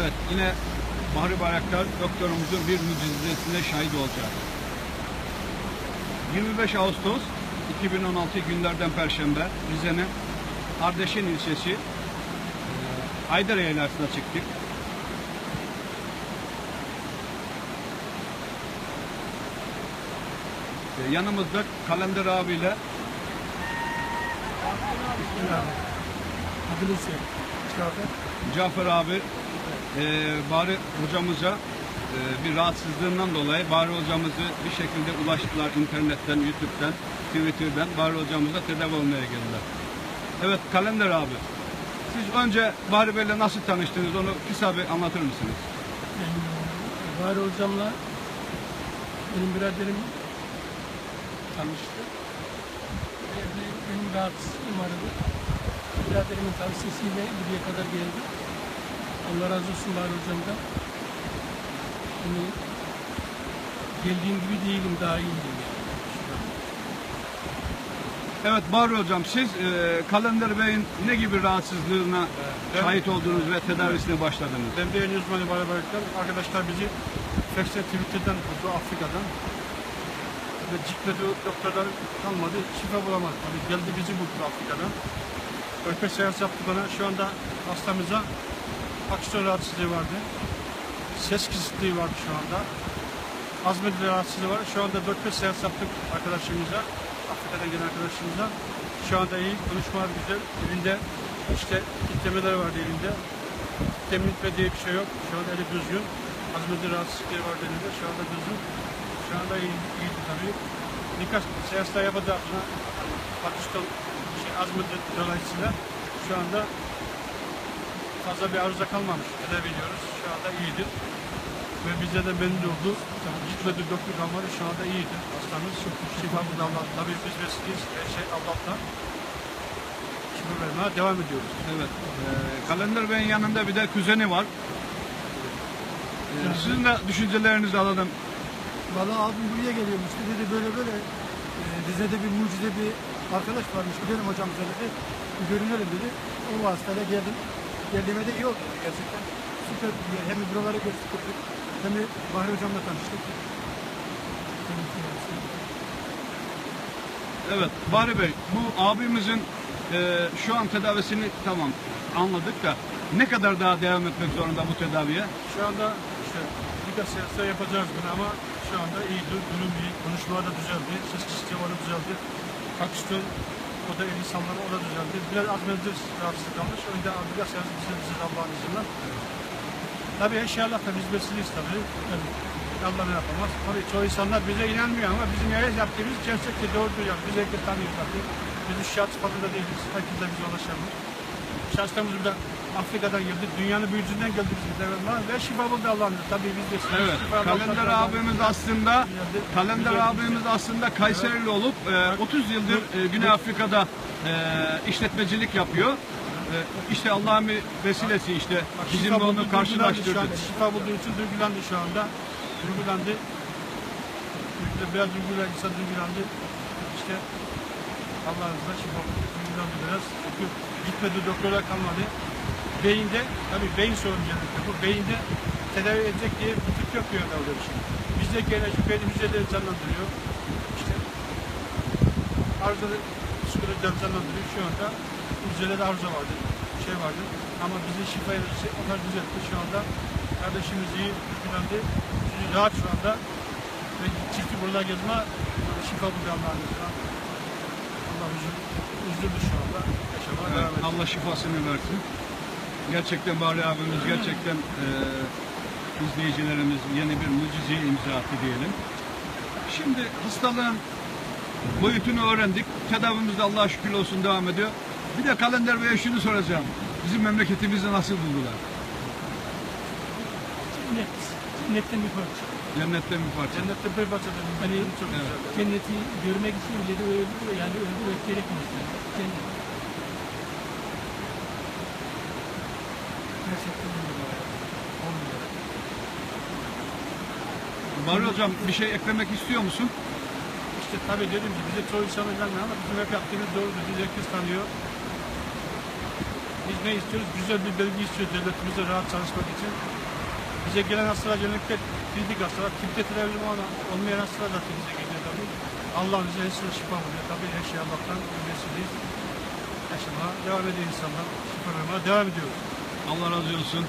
Evet yine Bahri Bayraktar doktorumuzun bir mucizesine şahit olacak. 25 Ağustos 2016 günlerden Perşembe Rize'nin Ardeşen ilçesi Aydar Yaylası'na çıktık. Yanımızda Kalender abiyle Adını söyle. Cafer. Cafer abi e, Bari hocamıza e, bir rahatsızlığından dolayı Bari hocamızı bir şekilde ulaştılar internetten, YouTube'dan, Twitter'dan. Bari hocamıza tedavi olmaya geldiler. Evet Kalender abi. Siz önce Bari Bey'le nasıl tanıştınız onu kısa bir anlatır mısınız? Ben Bahri hocamla benim biraderim tanıştı. Be- benim rahatsızlığım vardı. Biraderimin tavsiyesiyle buraya kadar geldi. Allah razı olsun Bahri hocamdan. Hani geldiğim gibi değilim, daha iyiyim. Yani. Evet Bari hocam siz e, Kalender Bey'in ne gibi rahatsızlığına Ben- şahit oldunuz ve tedavisine başladınız? Ben de en uzmanı beraberlikler. Arkadaşlar bizi Fax'e Twitter'dan buldu Afrika'dan. Ve cikledi doktorlar kalmadı. Şifa bulamadı. Tabii geldi bizi buldu Afrika'dan. Örpe seans yaptı bana. Şu anda hastamıza aksiyon rahatsızlığı vardı. Ses kısıtlığı vardı şu anda. Azmedi rahatsızlığı var. Şu anda 4-5 seans yaptık arkadaşımıza. Afrika'dan gelen arkadaşımıza. Şu anda iyi. Konuşmalar güzel. Elinde işte kitlemeler vardı elinde. Temizletme diye bir şey yok. Şu anda eli düzgün. Azmedi rahatsızlıkları var elinde. Şu anda düzgün. Şu anda iyi, iyiydi tabii. Birkaç seans daha yapacağız. Pakistan şey, azmedi dolayısıyla şu anda fazla bir arıza kalmamış. Tedavi ediyoruz. Şu anda iyidir. Ve bize de memnun oldu. Gitmedi doktor kalmadı. Şu anda iyidir. Hastamız şifa buldu Allah. Tabii biz vesiliyiz. Her şey Allah'tan. Şifa vermeye devam ediyoruz. Evet. e, Kalender Bey'in yanında bir de kuzeni var. E, sizin de düşüncelerinizi alalım. Valla abim buraya geliyormuştu dedi böyle böyle e, Rize'de bir mucize bir arkadaş varmış gidelim hocam dedi bir görünelim dedi. O vasıtayla geldim. Geldiğime de iyi oldu gerçekten. Süper bir yer. Hem buraları gösterdik hem de Bahri hocamla tanıştık. Evet, Bahri Bey, bu abimizin e, şu an tedavisini tamam anladık da ne kadar daha devam etmek zorunda bu tedaviye? Şu anda işte birkaç seanslar yapacağız bunu ama şu anda iyi, dur- durum iyi. Konuşmalar da düzeldi. Ses sistemi düzeldi. Kalkıştı. O da el insanları o da düzeldi. Biraz azmedici rahatsızlık kalmış. Önde seans bize bize Allah'ın izniyle. Tabii inşallah da biz besiliyiz tabii. tabii. Allah ne yapamaz. Tabii çoğu insanlar bize inanmıyor ama bizim yayız yaptığımız gerçekten doğrudur. Yani biz herkes tanıyor tabii. Biz şahıs sıfatında değiliz. Herkes de bize ulaşabilir. Şahslarımız burada Afrika'dan geldi. Dünyanın büyücüsünden geldi bizim devletler. Ve şifa buldu Allah'ın. Tabii biz de Evet, Kalender abimiz aslında Kalender abimiz aslında Kayserili olup e, 30 yıldır e, Güney Afrika'da e, işletmecilik yapıyor. E, işte Allah'ın bir vesilesi işte bizimle onu karşılaştırdı. şifa bulduğu için duygulandı şu anda. Duygulandı, Biraz duygulandı, insan duygulandı. İşte Allah'ın izniyle şifa buldu. Duygulandı biraz. Çünkü gitmedi doktora kalmadı. Beyinde, tabii beyin genellikle bu. Beyinde tedavi edecek diye bir tık yok bir yönde şey. Bizdeki enerji beyin hücreleri canlandırıyor. İşte arızalı psikolojiden canlandırıyor. Şu anda hücrelerde arıza vardı. Şey vardı. Ama bizi şifa enerjisi onlar düzeltti. Şu anda kardeşimiz iyi. Yüzü rahat şu anda. Ve çifti burada gezme şifa buldu Allah'ın izniyle. Allah huzur, huzurlu şu anda. Yaşamaya Evet, devam ediyor. Allah şifasını versin. Gerçekten Bahri abimiz gerçekten e, izleyicilerimiz yeni bir mucize imza attı diyelim. Şimdi hastalığın boyutunu öğrendik. Tedavimiz de Allah'a şükür olsun devam ediyor. Bir de Kalender Bey'e şunu soracağım. Bizim memleketimizi nasıl buldular? Cennet. Cennetten bir parça. Cennetten bir parça. Cennette bir parçada Hani çok Evet. güzel. cenneti görmek için bile de öldü, yani öldü mesela. Cennet. Gerçekten öyle. Olmuyor. Bahri Hocam bir şey eklemek istiyor musun? İşte tabii dedim ki bize çoğu insan inanmıyor ama bizim hep yaptığımız doğrudur. Biz herkes tanıyor. Biz ne istiyoruz? Güzel bir belge istiyoruz devletimize rahat çalışmak için. Bize gelen hastalar genellikle kritik hastalar, tipte tedavi olmayan hastalar da bize geliyor tabii. Allah bize her sıra şifa veriyor. Tabii her şey Allah'tan ümresideyiz. Yaşamaya devam ediyor insanlar. Şifa devam ediyoruz. Allah razı olsun.